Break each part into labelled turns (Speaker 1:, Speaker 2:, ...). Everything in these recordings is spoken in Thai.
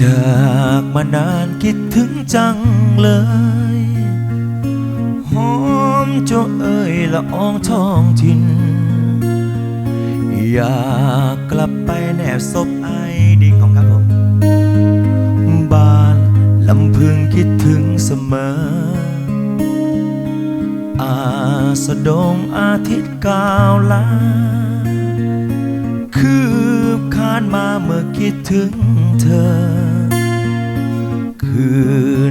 Speaker 1: จากมานานคิดถึงจังเลยหอมโจะเอ่ยละอองท้องถิ่นอยากกลับไปแนบศพไอดีของครับผมบ้านลำพึงคิดถึงเสมอ อาสดงอาทิตย์ก้าวลาานมาเมื่อคิดถึงเธอ คื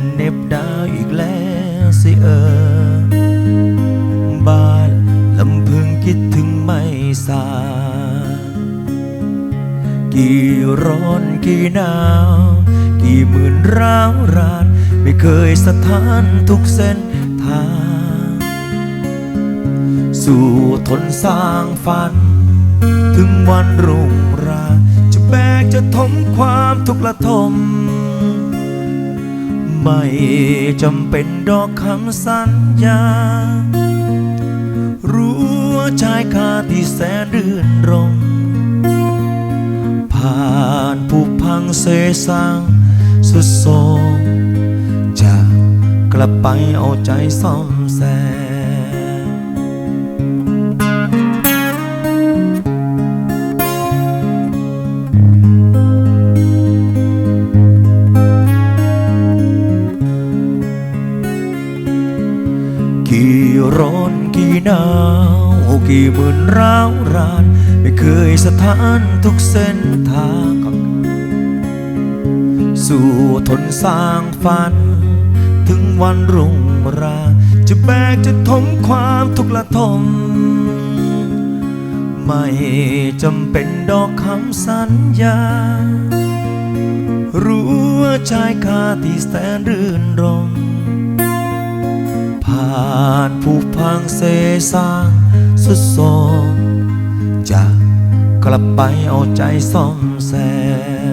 Speaker 1: นเน็บดาวอีกแล้วสิเออ บ้านลำพึงคิดถึงไม่สา กี่ร้อนกี่หนาว กี่หมื่นร้าวราน ไม่เคยสถานทุกเส้นทาง สู่ทนสร้างฝัน ถึงวันรุ่ง จะทมความทุกข์ละทม ไม่จำเป็นดอกคำสัญญา รู้ว่าชายคาที่แสนรื่นรม ผ่านผู้พังเสสร้างสุดโทมจะกลับไปเอาใจซ่อมแซม กี่ร้อนกี่หนาวกี่หมื่นร้าวราน ไม่เคยสถานทุกเส้นทาง สู่ทนสร้างฝัน ถึงวันรุ่งรา จะแบกจะทมความทุกข์ละทม ไม่จำเป็นดอกคำสัญญา รู้ว่าชายคาที่แสนรื่นรม ผ่านผู้พังเสสางสุดโทมจะกลับไปเอาใจซ่อมแซม